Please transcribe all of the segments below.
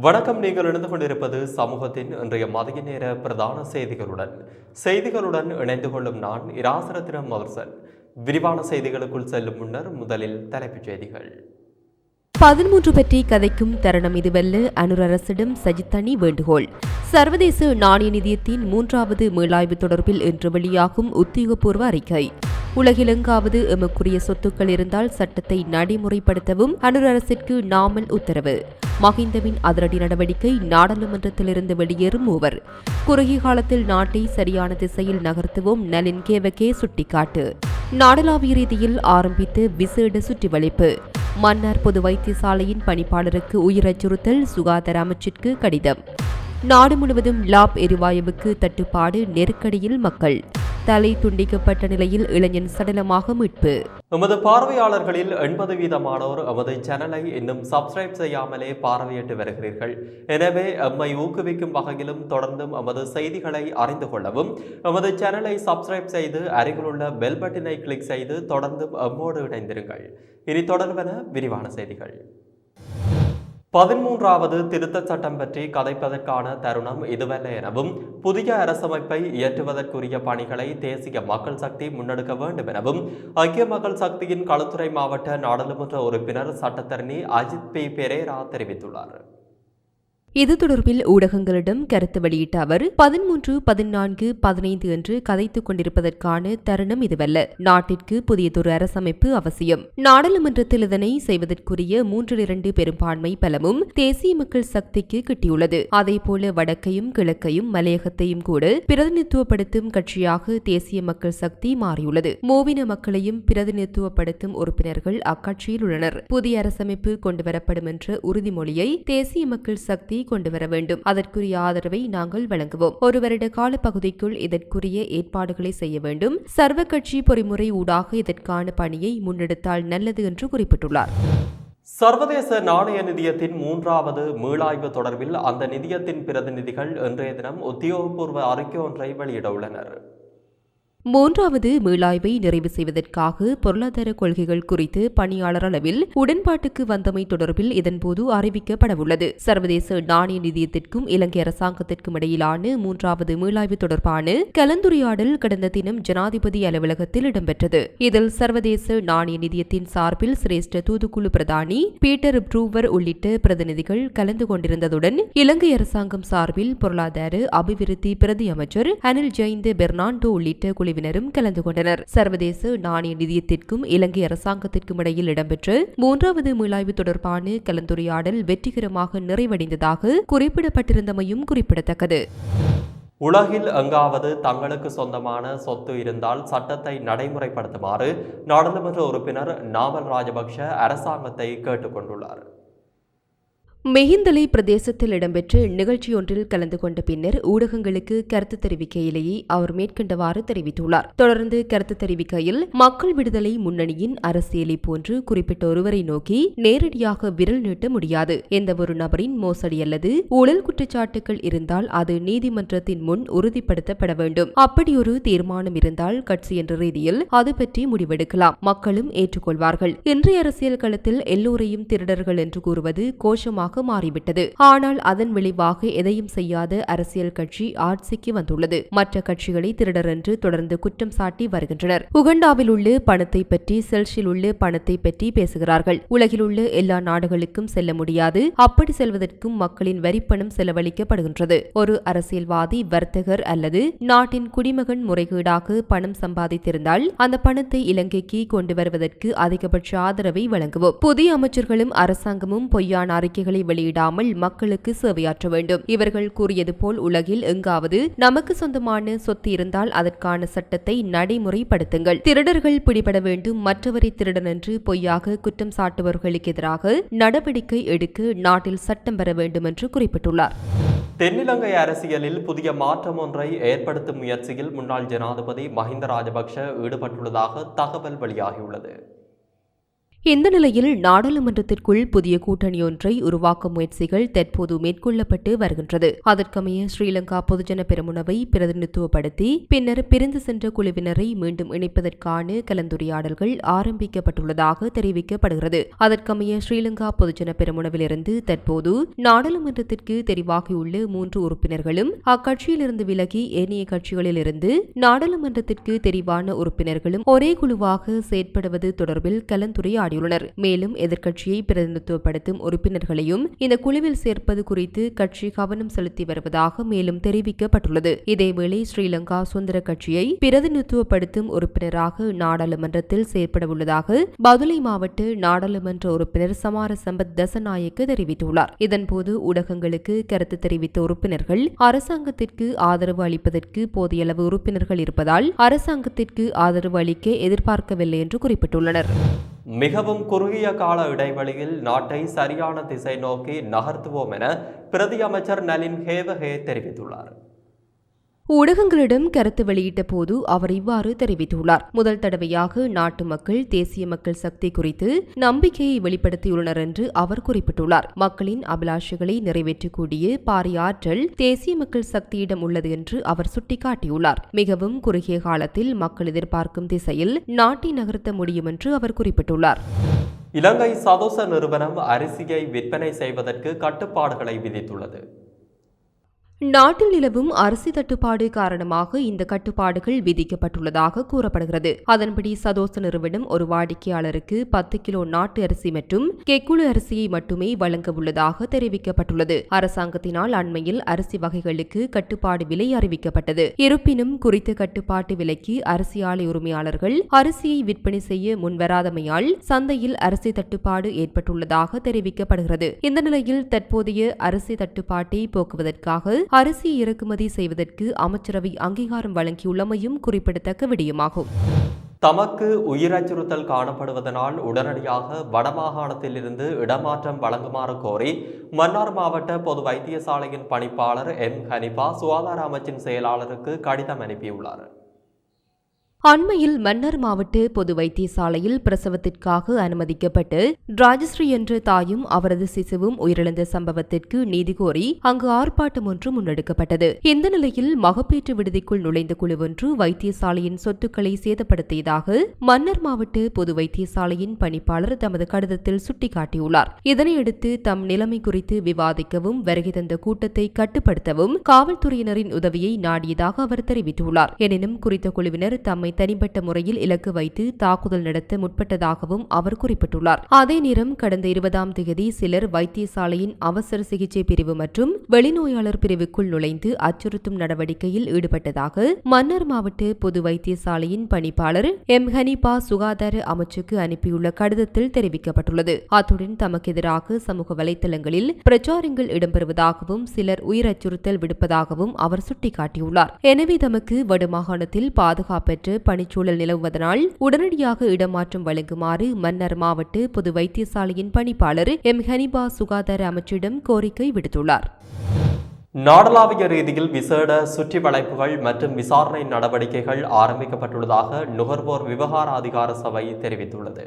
வணக்கம். நீங்கள் இணைந்து கொண்டிருப்பது சமூகத்தின் இன்றைய மதிய நேர பிரதான செய்திகளுடன். செய்திகளுடன் இணைந்து கொள்ளும் நான் இராசரத்தினம் மதுசன் விரிவான செய்திகளுக்குள் செல்லும் முன்னர் முதலில் தலைப்புச் செய்திகள். பதிமூன்று பற்றி கதைக்கும் தருணம் இதுவல்ல. அனுரரசிடம் சஜித் அணி வேண்டுகோள். சர்வதேச நாணய நிதியத்தின் மூன்றாவது மீளாய்வு தொடர்பில் இன்று வெளியாகும் உத்தியோகபூர்வ அறிக்கை. உலகிலெங்காவது எமக்குரிய சொத்துக்கள் இருந்தால் சட்டத்தை நடைமுறைப்படுத்தவும் அனுரரசிற்கு நாமல் உத்தரவு. மஹிந்தவின் அதிரடி நடவடிக்கை நாடாளுமன்றத்திலிருந்து வெளியேறும் மூவர். குறுகிய காலத்தில் நாட்டை சரியான திசையில் நகர்த்துவோம் நலின் கேவகே சுட்டிக்காட்டு. நாடளாவிய ரீதியில் ஆரம்பித்து விசேட சுற்றிவளைப்பு. மன்னார் பொது வைத்தியசாலையின் பணிப்பாளருக்கு உயிர் அச்சுறுத்தல் சுகாதார அமைச்சிற்கு கடிதம். நாடு முழுவதும் லாப் எரிவாயுவுக்கு தட்டுப்பாடு நெருக்கடியில் மக்கள். தலை துண்டிக்கப்பட்ட நிலையில் இளைஞன் சடலமாக மீட்பு. எமது பார்வையாளர்களில் எண்பது வீதமானோர் எமது சேனலை இன்னும் சப்ஸ்கிரைப் செய்யாமலே பார்வையிட்டு வருகிறீர்கள். எனவே எம்மை ஊக்குவிக்கும் வகையிலும் தொடர்ந்தும் எமது செய்திகளை அறிந்து கொள்ளவும் எமது சேனலை சப்ஸ்கிரைப் செய்து அருகிலுள்ள பெல் பட்டினை கிளிக் செய்து தொடர்ந்தும் எம்மோடு இணைந்திருங்கள். இனி தொடர்பென விரிவான செய்திகள். பதிமூன்றாவது திருத்தச் சட்டம் பற்றி கதைப்பதற்கான தருணம் இதுவல்ல எனவும் புதிய அரசமைப்பை இயற்றுவதற்குரிய பணிகளை தேசிய மக்கள் சக்தி முன்னெடுக்க வேண்டும் எனவும் ஐக்கிய மக்கள் சக்தியின் களுத்துறை மாவட்ட நாடாளுமன்ற உறுப்பினர் சட்டத்தரணி அஜித் பி. பெரேரா தெரிவித்துள்ளார். இது தொடர்பில் ஊடகங்களிடம் கருத்து வெளியிட்ட அவர் பதிமூன்று பதினான்கு பதினைந்து என்று கதைத்துக் கொண்டிருப்பதற்கான தருணம் இதுவல்ல. நாட்டிற்கு புதியதொரு அரசமைப்பு அவசியம். நாடாளுமன்றத்தில் இதனை செய்வதற்குரிய மூன்றில் இரண்டு பெரும்பான்மை பலமும் தேசிய மக்கள் சக்திக்கு கிட்டியுள்ளது. அதேபோல வடக்கையும் கிழக்கையும் மலையகத்தையும் கூட பிரதிநிதித்துவப்படுத்தும் கட்சியாக தேசிய மக்கள் சக்தி மாறியுள்ளது. மூவின மக்களையும் பிரதிநிதித்துவப்படுத்தும் உறுப்பினர்கள் அக்கட்சியில் உள்ளனர். புதிய அரசமைப்பு கொண்டுவரப்படும் என்ற உறுதிமொழியை தேசிய மக்கள் சக்தி கொண்டு வர வேண்டும். அதற்குரிய ஆதரவை நாங்கள் வழங்குவோம். ஒரு வருட கால பகுதிக்குள் இதற்குரிய ஏற்பாடுகளை செய்ய வேண்டும். சர்வ கட்சி பொறிமுறை ஊடாக இதற்கான பணியை முன்னெடுத்தால் நல்லது என்று குறிப்பிட்டுள்ளார். சர்வதேச நாணய நிதியத்தின் மூன்றாவது மீளாய்வு தொடர்பில் அந்த நிதியத்தின் பிரதிநிதிகள் இன்றைய தினம் உத்தியோகபூர்வ அறிக்கை ஒன்றை வெளியிட உள்ளனர். மூன்றாவது மீளாய்வை நிறைவு செய்வதற்காக பொருளாதார கொள்கைகள் குறித்து பணியாளர் அளவில் உடன்பாட்டுக்கு வந்தமை தொடர்பில் இதன்போது அறிவிக்கப்படவுள்ளது. சர்வதேச நாணய நிதியத்திற்கும் இலங்கை அரசாங்கத்திற்கும் இடையிலான மூன்றாவது மீளாய்வு தொடர்பான கலந்துரையாடல் கடந்த தினம் ஜனாதிபதி அலுவலகத்தில் இடம்பெற்றது. இதில் சர்வதேச நாணய நிதியத்தின் சார்பில் சிரேஷ்ட தூதுக்குழு பிரதானி பீட்டர் ப்ரூவர் உள்ளிட்ட பிரதிநிதிகள் கலந்து கொண்டிருந்ததுடன் இலங்கை அரசாங்கம் சார்பில் பொருளாதார அபிவிருத்தி பிரதி அமைச்சர் அனில் ஜெயந்த் பெர்னாண்டோ உள்ளிட்ட குழு பிரிவினரும் கலந்து கொண்டனர். சர்வதேச நாணய நிதியத்திற்கும் இலங்கை அரசாங்கத்திற்கும் இடையில் இடம்பெற்ற மூன்றாவது மீளாய்வு தொடர்பான கலந்துரையாடல் வெற்றிகரமாக நிறைவடைந்ததாக குறிப்பிடப்பட்டிருந்தமையும் குறிப்பிடத்தக்கது. உலகில் எங்காவது தங்களுக்கு சொந்தமான சொத்து இருந்தால் சட்டத்தை நடைமுறைப்படுத்துமாறு நாடாளுமன்ற உறுப்பினர் நாமல் ராஜபக்ஷ அரசாங்கத்தை கேட்டுக்கொண்டுள்ளார். மெஹிந்தலை பிரதேசத்தில் இடம்பெற்ற நிகழ்ச்சியொன்றில் கலந்து கொண்ட பின்னர் ஊடகங்களுக்கு கருத்து தெரிவிக்கையிலேயே அவர் மேற்கண்டவாறு தெரிவித்துள்ளார். தொடர்ந்து கருத்து தெரிவிக்கையில் மக்கள் விடுதலை முன்னணியின் அரசியலை போன்று குறிப்பிட்ட ஒருவரை நோக்கி நேரடியாக விரல் நீட்ட முடியாது. எந்தவொரு நபரின் மோசடி அல்லது ஊழல் குற்றச்சாட்டுகள் இருந்தால் அது நீதிமன்றத்தின் முன் உறுதிப்படுத்தப்பட வேண்டும். அப்படியொரு தீர்மானம் இருந்தால் கட்சி என்ற ரீதியில் அது பற்றி முடிவெடுக்கலாம். மக்களும் ஏற்றுக்கொள்வார்கள். இன்றைய அரசியல் களத்தில் எல்லோரையும் திருடர்கள் என்று கூறுவது கோஷமாக கட்சியாக மாறிவிட்டது. ஆனால் அதன் விளைவாக எதையும் செய்யாத அரசியல் கட்சி ஆட்சிக்கு வந்துள்ளது. மற்ற கட்சிகளை திருடர் என்று தொடர்ந்து குற்றம் சாட்டி வருகின்றனர். உகண்டாவில் உள்ள பணத்தை பற்றி செல்ஷில் உள்ள பணத்தை பற்றி பேசுகிறார்கள். உலகில் உள்ள எல்லா நாடுகளுக்கும் செல்ல முடியாது. அப்படி செல்வதற்கும் மக்களின் வரிப்பணம் செலவழிக்கப்படுகின்றது. ஒரு அரசியல்வாதி வர்த்தகர் அல்லது நாட்டின் குடிமகன் முறைகேடாக பணம் சம்பாதித்திருந்தால் அந்த பணத்தை இலங்கைக்கு கொண்டு வருவதற்கு அதிகபட்ச ஆதரவை வழங்குவோம். புதிய அமைச்சர்களும் அரசாங்கமும் பொய்யான அறிக்கைகளை வெளியிடாமல் மக்களுக்கு சேவையாற்ற வேண்டும். இவர்கள் கூறியது போல் உலகில் எங்காவது நமக்கு சொந்தமான சொத்து இருந்தால் அதற்கான சட்டத்தை நடைமுறைப்படுத்துங்கள். திருடர்கள் பிடிபட வேண்டும் மற்றவரை திருடன் என்று பொய்யாக குற்றம் சாட்டுபவர்களுக்கு எதிராக நடவடிக்கை எடுக்க நாட்டில் சட்டம் பெற வேண்டும் என்று குறிப்பிட்டுள்ளார். தென்னிலங்கை அரசியலில் புதிய மாற்றம் ஒன்றை ஏற்படுத்தும் முயற்சியில் முன்னாள் ஜனாதிபதி மஹிந்த ராஜபக்ஷ ஈடுபட்டுள்ளதாக தகவல் வெளியாகியுள்ளது. இந்த நிலையில் நாடாளுமன்றத்திற்குள் புதிய கூட்டணி ஒன்றை உருவாக்கும் முயற்சிகள் தற்போது மேற்கொள்ளப்பட்டு வருகின்றது. அதற்கமைய ஸ்ரீலங்கா பொதுஜன பெருமுனவை பிரதிநிதித்துவப்படுத்தி பின்னர் பிரிந்து சென்ற குழுவினரை மீண்டும் இணைப்பதற்கான கலந்துரையாடல்கள் ஆரம்பிக்கப்பட்டுள்ளதாக தெரிவிக்கப்படுகிறது. அதற்கமைய ஸ்ரீலங்கா பொதுஜன பெரமுனவிலிருந்து தற்போது நாடாளுமன்றத்திற்கு தெரிவாகியுள்ள மூன்று உறுப்பினர்களும் அக்கட்சியிலிருந்து விலகி ஏனைய கட்சிகளிலிருந்து நாடாளுமன்றத்திற்கு தெரிவான உறுப்பினர்களும் ஒரே குழுவாக செயற்படுவது தொடர்பில் கலந்துரையாடியுள்ளனர் மேலும் எதிர்க்கட்சியை பிரதிநிதித்துவப்படுத்தும் உறுப்பினர்களையும் இந்த குழுவில் சேர்ப்பது குறித்து கட்சி கவனம் செலுத்தி வருவதாக மேலும் தெரிவிக்கப்பட்டுள்ளது. இதேவேளை ஸ்ரீலங்கா சுதந்திர கட்சியை பிரதிநிதித்துவப்படுத்தும் உறுப்பினராக நாடாளுமன்றத்தில் செயற்படவுள்ளதாக பதுளை மாவட்ட நாடாளுமன்ற உறுப்பினர் சமார சம்பத் தசநாயக்க தெரிவித்துள்ளார். இதன்போது ஊடகங்களுக்கு கருத்து தெரிவித்த உறுப்பினர்கள் அரசாங்கத்திற்கு ஆதரவு அளிப்பதற்கு போதிய அளவு உறுப்பினர்கள் இருப்பதால் அரசாங்கத்திற்கு ஆதரவு அளிக்க எதிர்பார்க்கவில்லை என்று குறிப்பிட்டுள்ளனர். மிகவும் குறுகிய கால இடைவெளியில் நாட்டை சரியான திசை நோக்கி நகர்த்துவோம் என பிரதி அமைச்சர் நலின் ஹேவஹே தெரிவித்துள்ளார். ஊடகங்களிடம் கருத்து வெளியிட்ட போது அவர் இவ்வாறு தெரிவித்துள்ளார். முதல் தடவையாக நாட்டு மக்கள் தேசிய மக்கள் சக்தி குறித்து நம்பிக்கையை வெளிப்படுத்தியுள்ளனர் என்று அவர் குறிப்பிட்டுள்ளார். மக்களின் அபிலாஷைகளை நிறைவேற்றக்கூடிய பாரிய ஆற்றல் தேசிய மக்கள் சக்தியிடம் உள்ளது என்று அவர் சுட்டிக்காட்டியுள்ளார். மிகவும் குறுகிய காலத்தில் மக்கள் எதிர்பார்க்கும் திசையில் நாட்டை நகர்த்த முடியும் என்று அவர் குறிப்பிட்டுள்ளார். இலங்கை சதோச நிறுவனம் அரிசியை விற்பனை செய்வதற்கு கட்டுப்பாடுகளை விதித்துள்ளது. நாட்டில் நிலவும் அரிசி தட்டுப்பாடு காரணமாக இந்த கட்டுப்பாடுகள் விதிக்கப்பட்டுள்ளதாக கூறப்படுகிறது. அதன்படி சதோச நிறுவனம் ஒரு வாடிக்கையாளருக்கு பத்து கிலோ நாட்டு அரிசி மற்றும் கெக்குழு அரிசியை மட்டுமே வழங்க உள்ளதாக தெரிவிக்கப்பட்டுள்ளது. அரசாங்கத்தினால் அண்மையில் அரிசி வகைகளுக்கு கட்டுப்பாடு விலை அறிவிக்கப்பட்டது. இருப்பினும் குறித்த கட்டுப்பாட்டு விலைக்கு அரிசி ஆலை உரிமையாளர்கள் அரிசியை விற்பனை செய்ய முன்வராதமையால் சந்தையில் அரிசி தட்டுப்பாடு ஏற்பட்டுள்ளதாக தெரிவிக்கப்படுகிறது. இந்த நிலையில் தற்போதைய அரிசி தட்டுப்பாட்டை போக்குவதற்காக அரிசி இறக்குமதி செய்வதற்கு அமைச்சரவை அங்கீகாரம் வழங்கியுள்ளமையும் குறிப்பிடத்தக்க விடயமாகும். தமக்கு உயிர் அச்சுறுத்தல் காணப்படுவதனால் உடனடியாக வடமாகாணத்திலிருந்து இடமாற்றம் வழங்குமாறு கோரி மன்னார் மாவட்ட பொது வைத்தியசாலையின் பணிப்பாளர் எம். ஹனிபா சுகாதார அமைச்சின் செயலாளருக்கு கடிதம் அனுப்பியுள்ளார். அண்மையில் மன்னர் மாவட்ட பொது வைத்தியசாலையில் பிரசவத்திற்காக அனுமதிக்கப்பட்டு ராஜஸ்ரீ என்ற தாயும் அவரது சிசுவும் உயிரிழந்த சம்பவத்திற்கு நீதி கோரி அங்கு ஆர்ப்பாட்டம் ஒன்று முன்னெடுக்கப்பட்டது. இந்த நிலையில் மகப்பேற்று விடுதிக்குள் நுழைந்த குழு ஒன்று வைத்தியசாலையின் சொத்துக்களை சேதப்படுத்தியதாக மன்னர் மாவட்ட பொது வைத்தியசாலையின் பணிப்பாளர் தமது கடிதத்தில் சுட்டிக்காட்டியுள்ளார். இதனையடுத்து தம் நிலைமை குறித்து விவாதிக்கவும் வருகை தந்த கூட்டத்தை கட்டுப்படுத்தவும் காவல்துறையினரின் உதவியை நாடியதாக அவர் தெரிவித்துள்ளார். எனினும் குறித்த குழுவினர் தம்மை தனிப்பட்ட முறையில் இலக்கு வைத்து தாக்குதல் நடத்த முற்பட்டதாகவும் அவர் குறிப்பிட்டுள்ளார். அதே நேரம் கடந்த இருபதாம் தேதி சிலர் வைத்தியசாலையின் அவசர சிகிச்சை பிரிவு மற்றும் வெளிநோயாளர் பிரிவுக்குள் நுழைந்து அச்சுறுத்தும் நடவடிக்கையில் ஈடுபட்டதாக மன்னர் மாவட்ட பொது வைத்தியசாலையின் பணிப்பாளர் எம். ஹனிபா சுகாதார அமைச்சுக்கு அனுப்பியுள்ள கடிதத்தில் தெரிவிக்கப்பட்டுள்ளது. அத்துடன் தமக்கு எதிராக சமூக வலைதளங்களில் பிரச்சாரங்கள் இடம்பெறுவதாகவும் சிலர் உயிர் அச்சுறுத்தல் விடுப்பதாகவும் அவர் சுட்டிக்காட்டியுள்ளார். எனவே தமக்கு வடமாகாணத்தில் பாதுகாப்பற்ற பணிச்சூழல் நிலவுவதனால் உடனடியாக இடமாற்றம் வழங்குமாறு மன்னர் மாவட்ட பொது வைத்தியசாலையின் பணிப்பாளர் எம். ஹனிபா சுகாதார அமைச்சிடம் கோரிக்கை விடுத்துள்ளார். நாடளாவிய ரீதியில் விசேட சுற்றி வளைப்புகள் மற்றும் விசாரணை நடவடிக்கைகள் ஆரம்பிக்கப்பட்டுள்ளதாக நுகர்வோர் விவகார அதிகார சபை தெரிவித்துள்ளது.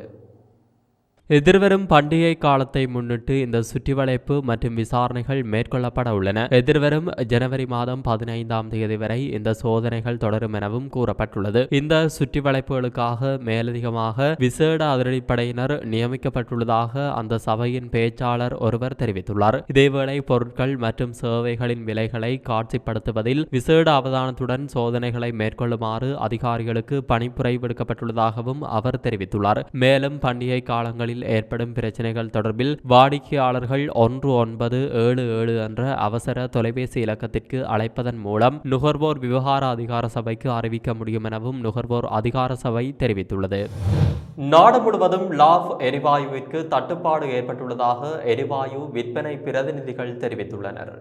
எதிர்வரும் பண்டிகை காலத்தை முன்னிட்டு இந்த சுற்றிவளைப்பு மற்றும் விசாரணைகள் மேற்கொள்ளப்பட உள்ளன. எதிர்வரும் ஜனவரி மாதம் பதினைந்தாம் தேதி வரை இந்த சோதனைகள் தொடரும் எனவும் கூறப்பட்டுள்ளது. இந்த சுற்றிவளைப்புகளுக்காக மேலதிகமாக விசேட அதிரடிப்படையினர் நியமிக்கப்பட்டுள்ளதாக அந்த சபையின் பேச்சாளர் ஒருவர் தெரிவித்துள்ளார். இதேவேளை பொருட்கள் மற்றும் சேவைகளின் விலைகளை காட்சிப்படுத்துவதில் விசேட அவதானத்துடன் சோதனைகளை மேற்கொள்ளுமாறு அதிகாரிகளுக்கு பணிப்புரை விடுக்கப்பட்டுள்ளதாகவும் அவர் தெரிவித்துள்ளார். மேலும் பண்டிகை காலங்களில் ஏற்படும் பிரச்சனைகள் தொடர்பில் வாடிக்கையாளர்கள் ஒன்று ஒன்பது ஏழு ஏழு என்ற அவசர தொலைபேசி இலக்கத்திற்கு அழைப்பதன் மூலம் நுகர்வோர் விவகார அதிகார சபைக்கு அறிவிக்க முடியும் எனவும் நுகர்வோர் அதிகார சபை தெரிவித்துள்ளது. நாடு முழுவதும் லாப் எரிவாயுவிற்கு தட்டுப்பாடு ஏற்பட்டுள்ளதாக எரிவாயு விற்பனை பிரதிநிதிகள் தெரிவித்துள்ளனர்.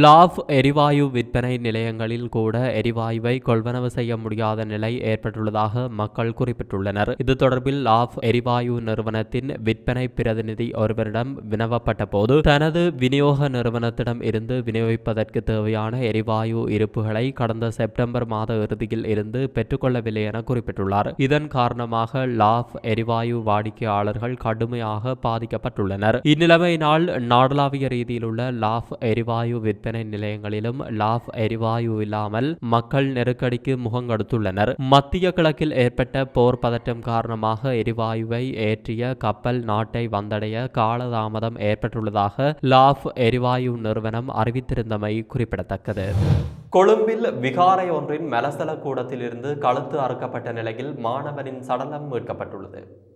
லாஃப் எரிவாயு விற்பனை நிலையங்களில் கூட எரிவாயுவை கொள்வனவு செய்ய முடியாத நிலை ஏற்பட்டுள்ளதாக மக்கள் குறிப்பிட்டுள்ளனர். இது தொடர்பில் லாஃப் எரிவாயு நிறுவனத்தின் விற்பனை பிரதிநிதி ஒருவரிடம் வினவப்பட்ட போது தனது விநியோக நிறுவனத்திடம் இருந்து விநியோகிப்பதற்கு தேவையான எரிவாயு இருப்புகளை கடந்த செப்டம்பர் மாத இறுதியில் இருந்து பெற்றுக்கொள்ளவில்லை என குறிப்பிட்டுள்ளார். இதன் காரணமாக லாஃப் எரிவாயு வாடிக்கையாளர்கள் கடுமையாக பாதிக்கப்பட்டுள்ளனர். இந்நிலைமையினால் நாடளாவிய ரீதியிலுள்ள லாஃப் எரிவாயு விற்பனை நிலையங்களிலும் லாப் எரிவாயு இல்லாமல் மக்கள் நெருக்கடிக்கு முகங்கொடுத்துள்ளனர் மத்திய கிழக்கில் ஏற்பட்ட போர் பதட்டம் காரணமாக எரிவாயுவை ஏற்றிய கப்பல் நாட்டை வந்தடைய காலதாமதம் ஏற்பட்டுள்ளதாக லாப் எரிவாயு நிறுவனம் அறிவித்திருந்தமை குறிப்பிடத்தக்கது. கொழும்பில் விகாரை ஒன்றின் மலசல கூடத்திலிருந்து கழுத்து அறுக்கப்பட்ட நிலையில் மாணவனின் சடலம் மீட்கப்பட்டுள்ளது.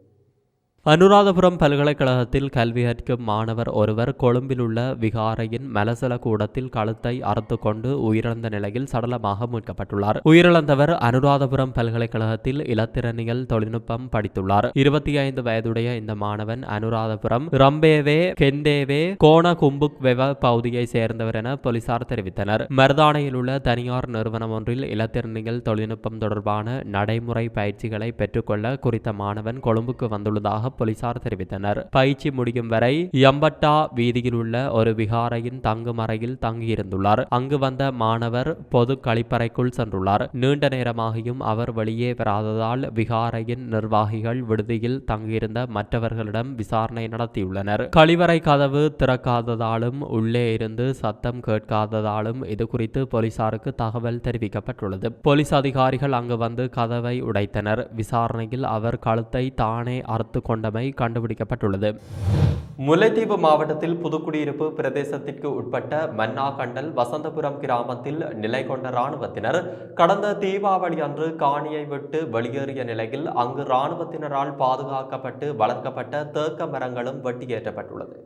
அனுராதபுரம் பல்கலைக்கழகத்தில் கல்வி கற்கும் மாணவர் ஒருவர் கொழும்பில் உள்ள விகாரையின் மலசல கூடத்தில் கழுத்தை அறுத்து கொண்டு உயிரிழந்த நிலையில் சடலமாக மீட்கப்பட்டுள்ளார். உயிரிழந்தவர் அனுராதபுரம் பல்கலைக்கழகத்தில் இலத்திரனியல் தொழில்நுட்பம் படித்துள்ளார். இருபத்தி ஐந்து வயதுடைய இந்த மாணவன் அனுராதபுரம் ரம்பேவே கெந்தேவே கோண கும்புக் வெவ பகுதியை சேர்ந்தவர் என போலீசார் தெரிவித்தனர். மருதானையில் உள்ள தனியார் நிறுவனம் ஒன்றில் இலத்திரனியல் தொழில்நுட்பம் தொடர்பான நடைமுறை பயிற்சிகளை பெற்றுக்கொள்ள குறித்த மாணவன் கொழும்புக்கு வந்துள்ளதாக போலீசார் தெரிவித்தனர். பயிற்சி முடியும் வரை எம்பட்டா வீதியில் உள்ள ஒரு விகாரையின் தங்கும் அறையில் தங்கியிருந்துள்ளார். அங்கு வந்த மாணவர் பொது கழிப்பறைக்குள் சென்றுள்ளார். நீண்ட நேரமாகியும் அவர் வெளியே வராததால் விகாரையின் நிர்வாகிகள் விடுதியில் தங்கியிருந்த மற்றவர்களிடம் விசாரணை நடத்தியுள்ளனர். கழிவறை கதவு திறக்காததாலும் உள்ளே இருந்து சத்தம் கேட்காததாலும் இது குறித்து போலீசாருக்கு தகவல் தெரிவிக்கப்பட்டுள்ளது. போலீஸ் அதிகாரிகள் அங்கு வந்து கதவை உடைத்தனர். விசாரணையில் அவர் கழுத்தை தானே அறுத்து கொண்டமை கண்டுபிடிக்கப்பட்டுள்ளது. முல்லைத்தீவு மாவட்டத்தில் புதுக்குடியிருப்பு பிரதேசத்திற்கு உட்பட்ட மன்னாகண்டல் வசந்தபுரம் கிராமத்தில் நிலை கொண்ட இராணுவத்தினர் கடந்த தீபாவளி அன்று காணியை விட்டு வெளியேறிய நிலையில் அங்கு இராணுவத்தினரால் பாதுகாக்கப்பட்டு வளர்க்கப்பட்ட தேக்க மரங்களும் வெட்டியேற்றப்பட்டுள்ளது.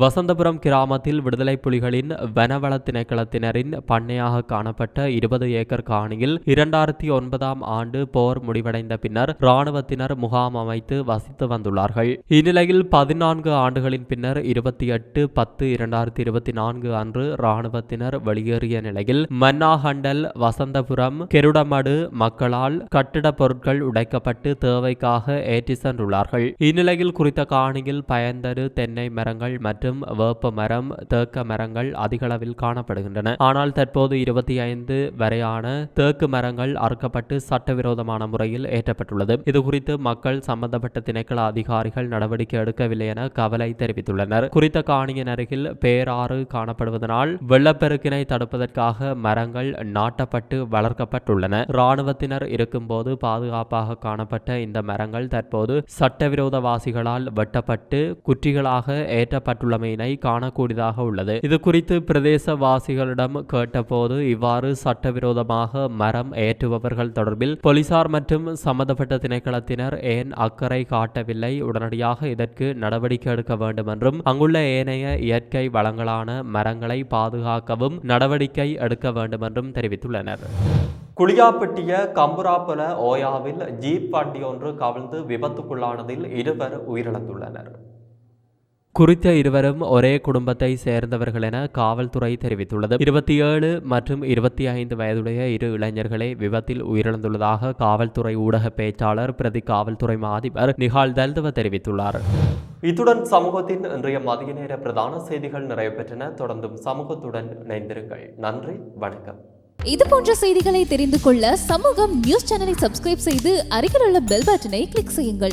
வசந்தபுரம் கிராமத்தில் விடுதலை புலிகளின் வனவள திணைக்களத்தினரின் பண்ணையாக காணப்பட்ட இருபது ஏக்கர் காணியில் இரண்டாயிரத்தி ஒன்பதாம் ஆண்டு போர் முடிவடைந்த பின்னர் இராணுவத்தினர் முகாம் அமைத்து வசித்து வந்துள்ளார்கள். இந்நிலையில் பதினான்கு ஆண்டுகளின் பின்னர் இருபத்தி எட்டு பத்து இரண்டாயிரத்தி இருபத்தி நான்கு அன்று இராணுவத்தினர் வெளியேறிய நிலையில் மன்னாகண்டல் வசந்தபுரம் கெருடமடு மக்களால் கட்டிடப் பொருட்கள் உடைக்கப்பட்டு தேவைக்காக ஏற்றி சென்றுள்ளார்கள். இந்நிலையில் குறித்த காணியில் பயந்தரு தென்னை மரங்கள் மற்றும் வேப்ப மரம் தேக்க மரங்கள் அதிகளவில் காணப்படுகின்றன. ஆனால் தற்போது இருபத்தி ஐந்து வரையான தேக்கு மரங்கள் அறுக்கப்பட்டு சட்டவிரோதமான முறையில் ஏற்றப்பட்டுள்ளது. இது குறித்து மக்கள் சம்பந்தப்பட்ட திணைக்கள அதிகாரிகள் நடவடிக்கை எடுக்கவில்லை என கவலை தெரிவித்துள்ளனர். குறித்த காணியின் அருகில் பேராறு காணப்படுவதனால் வெள்ளப்பெருக்கினை தடுப்பதற்காக மரங்கள் நாட்டப்பட்டு வளர்க்கப்பட்டுள்ளன. இராணுவத்தினர் இருக்கும்போது பாதுகாப்பாக காணப்பட்ட இந்த மரங்கள் தற்போது சட்டவிரோதவாசிகளால் வெட்டப்பட்டு குற்றிகளாக ஏற்றப்பட்டுள்ளமையினை காணக்கூடியதாக உள்ளது. இது குறித்து பிரதேசவாசிகளிடம் கேட்டபோது இவ்வாறு சட்டவிரோதமாக மரம் ஏற்றுபவர்கள் தொடர்பில் போலீசார் மற்றும் சம்பந்தப்பட்ட திணைக்களத்தினர் ஏன் அக்கறை காட்டவில்லை? உடனடியாக இதற்கு நடவடிக்கை எடுக்க வேண்டும் என்றும் அங்குள்ள ஏனைய இயற்கை வளங்களான மரங்களை பாதுகாக்கவும் நடவடிக்கை எடுக்க வேண்டும் என்றும் தெரிவித்துள்ளனர். குளியாப்பட்டிய கம்புராப்பல ஓயாவில் ஜீப் வண்டி ஒன்று கவிழ்ந்து விபத்துக்குள்ளானதில் இருவர் உயிரிழந்துள்ளனர். குறித்த இருவரும் ஒரே குடும்பத்தை சேர்ந்தவர்கள் என காவல்துறை தெரிவித்துள்ளது. இருபத்தி ஏழு மற்றும் இருபத்தி ஐந்து வயதுடைய இரு இளைஞர்களே விபத்தில் உயிரிழந்துள்ளதாக காவல்துறை ஊடக பேச்சாளர் பிரதி காவல்துறை மா அதிபர் நிகால் தல்துவ தெரிவித்துள்ளார். இத்துடன் சமூகத்தின் இன்றைய மதிய நேர பிரதான செய்திகள் நிறைவு பெற்றன தொடர்ந்தும் சமூகத்துடன் இணைந்திருங்கள். நன்றி வணக்கம். இது போன்ற செய்திகளை தெரிந்து கொள்ள சமூகம் நியூஸ் சேனலை சப்ஸ்கிரைப் செய்து அருகில் உள்ள பெல் பட்டனை கிளிக் செய்யுங்கள்.